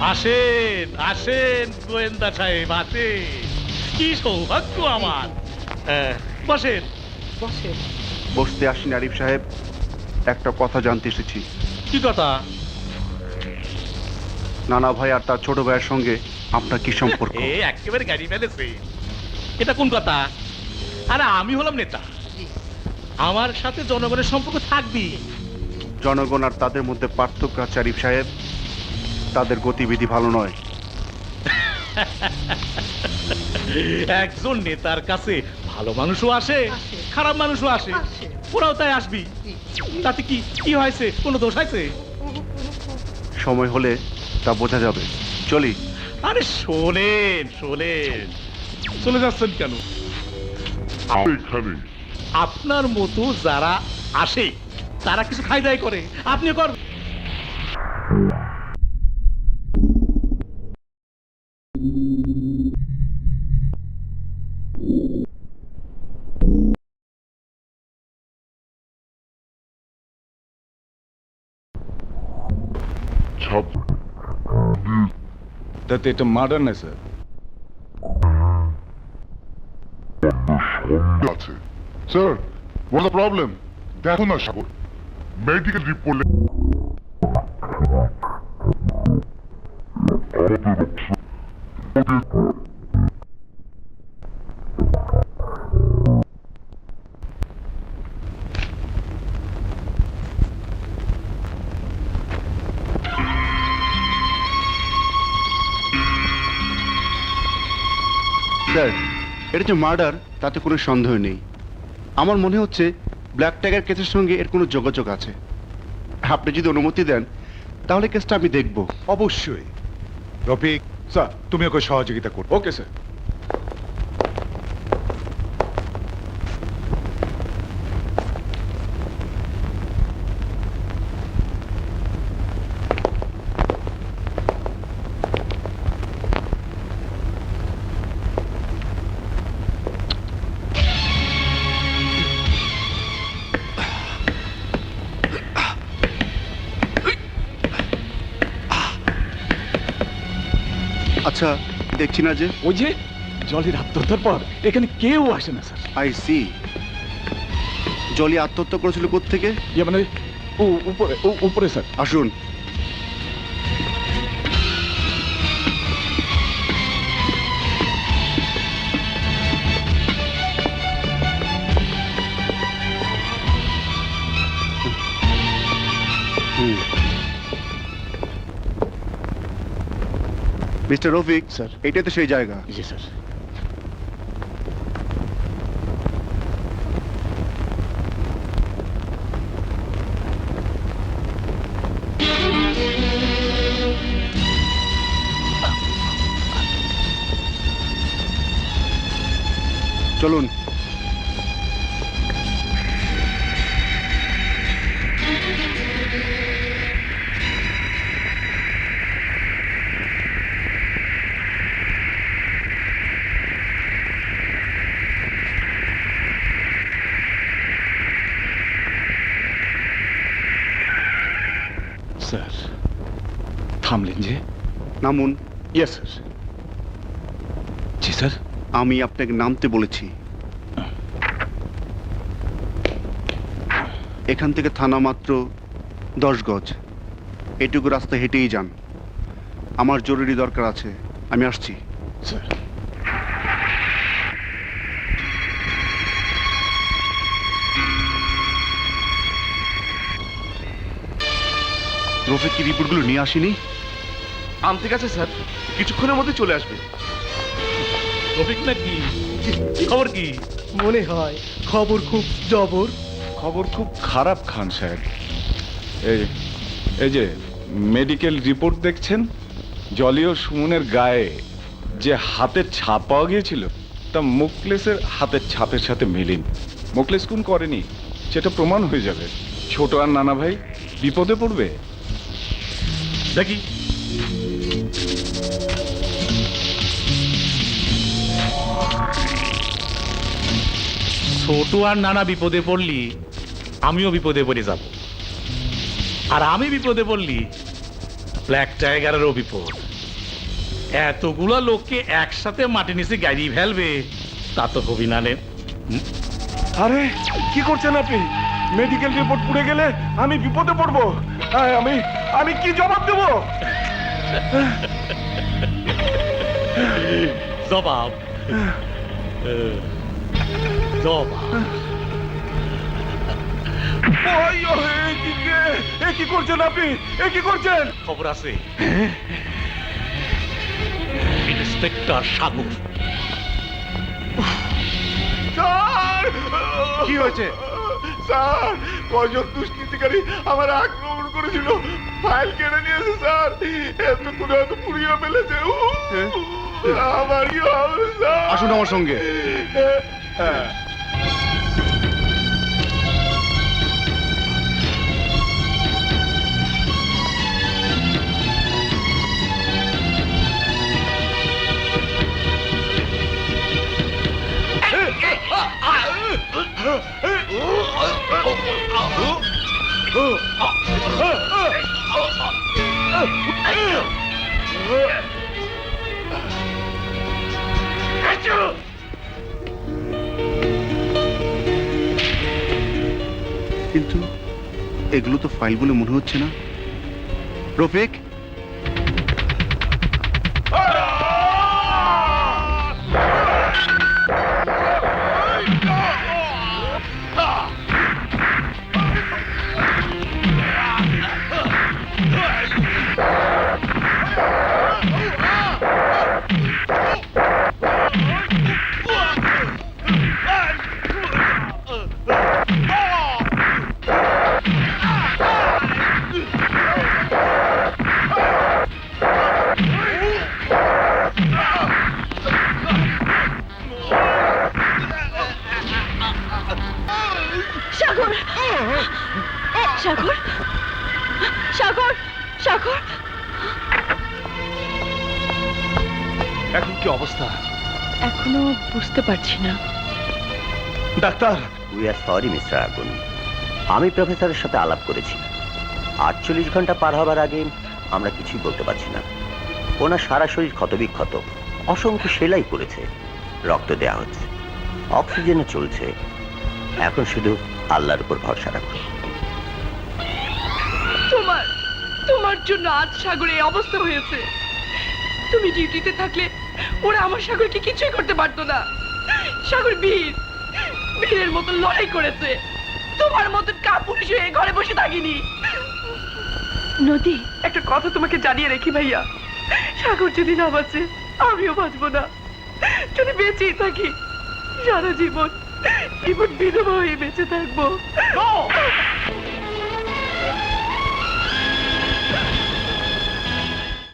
আসেন আসেন গোয়েন্দা সাহেব আসেন। কি সৌভাগ্য আমার। হ্যাঁ, বসেন। বসেন। বসতে আসেন আরিফ সাহেব। একটা কথা জানতে এসেছি। কি কথা? নানা ভাই আর তার ছোট ভাইয়ের সঙ্গে আপনার কি সম্পর্ক? এ একেবারে গাড়ি ফেলেছে এটা কোন কথা? আরে আমি হলাম নেতা। আমার সাথে জনগণের সম্পর্ক থাকবি জনগণ আর তাদের মধ্যে পার্থক্য আছে আরিফ সাহেব। তাদের গতিবিধি ভালো নয়। একজন নেতার কাছে ভালো মানুষও আসে খারাপ মানুষও আসে। ওরাও তাই আসবি। তাতে কি কি হয়েছে? কোনো দোষ হয়েছে? সময় হলে তা বোঝা যাবে। চলি। আরে শোনেন শোনেন। চলে যাচ্ছেন কেন? এখানে আপনার মতো যারা আসে তারা কিছু খাই দায় করে। আপনি কর ছাপ তাতে এটা মার্ডার না স্যার আছে। স্যার হোয়াট দ্য প্রবলেম দেখো না, সাগর। মেডিকেল রিপোর্ট স্যার এটা যে মার্ডার তাতে কোনো সন্দেহ নেই। আমার মনে হচ্ছে ব্ল্যাক ট্যাগের কেসের সঙ্গে এর কোনো যোগাযোগ আছে। আপনি যদি অনুমতি দেন তাহলে কেসটা আমি দেখব। অবশ্যই। রফিক স্যার তুমি ওকে সহযোগিতা করবে ওকে স্যার। আচ্ছা দেখছি না যে। ওই যে জলের আত্মহত্যার পর এখানে কেউ আসে না স্যার। আই সি জলি আত্মহত্যা করেছিল কোথেকে ইয়ে মানে ও উপরে ও উপরে স্যার। আসুন। Mister Rafiq sir. এটাই তো সেই জায়গা জি স্যার চলুন স্যার। থামলেন যে নামুন। ইয়েস স্যার জি স্যার। আমি আপনাকে নামতে বলেছি। এখান থেকে থানা মাত্র দশ গজ। এটুকু রাস্তা হেঁটেই যান। আমার জরুরি দরকার আছে। আমি আসছি। স্যার। রফিক কি রিপোর্টগুলো নিয়ে আসেনি? আনতে গেছে স্যার। কিছুক্ষণের মধ্যে চলে আসবে। রফিক নাকি? খবর কি? মনে হয় খবর খুব জবর। খবর খুব খারাপ খান সাহেব। এই এই যে মেডিকেল রিপোর্ট দেখছেন? জলীয় সুমনের গায়ে যে হাতের ছাপ পাওয়া গিয়েছিল তা মুকলেসের হাতের ছাপের সাথে মেলেনি। মুকলেস কোন করেনি সেটা প্রমাণ হয়ে যাবে। ছোট আর নানা ভাই বিপদে পড়বে? দেখি। ছোট আর নানা বিপদে পড়লি, আমিও বিপদে পড়ে যাব। আর আমি বিপদে পড়লি ব্ল্যাক টাইগারেরও বিপদ। এতগুলা লোককে একসাথে মাটি নিচে গাড়ি ফেলবে, তা তো হবি না আরে, কি করছেন আপনি? মেডিকেল রিপোর্ট পুড়ে গেলে আমি বিপদে পড়ব। আমি আমি কি জবাব দেবো? জবাব। কি করছেন আপনি? এ কি করছেন? খবর আছে। ইন্সপেক্টর সাগর। কি হয়েছে? স্যার কজন দুষ্কৃতিকারী আমার আক্রমণ করেছিল। ফাইল কেড়ে নিয়েছে স্যার। এত করে হয়তো পুড়িয়ে ফেলেছে। আমারই আমার কি হবে স্যার। আসুন আমার সঙ্গে। হ্যাঁ। কিন্তু এগুলো তো ফাইল বলে মনে হচ্ছে না। রফিক? সাগর। এখন কি অবস্থা? এখনও বুঝতে পারছি না। Doctor! We are sorry mister আগুন আমি প্রফেসরের সাথে আলাপ করেছি। আটচল্লিশ ঘণ্টা পার হবার আগে আমরা কিছুই বলতে পারছি না। ওনার সারা শরীর ক্ষতবিক্ষত। অসংখ্য সেলাই করেছে রক্ত দেওয়া হচ্ছে। অক্সিজেনে চলছে। এখন শুধু আল্লাহর উপর ভরসা রাখুন। তোমার জন্য আজ সাগরে এই অবস্থা হয়েছে। তুমি ডিউটিতে থাকলে ওরা আমার সাগরকে কিছুই করতে পারতো না। সাগর বীর, বীরের মতো লড়াই করেছে। তোমার মতো কাপুরুষ হয়ে ঘরে বসে থাকিনি। নদী, একটা কথা তোমাকে জানিয়ে রেখি ভাইয়া। সাগর যদি না বাঁচে আমিও বাঁচবো না। যদি বেঁচেই থাকি, সারা জীবন জীবন বিধবা হয়ে বেঁচে থাকব।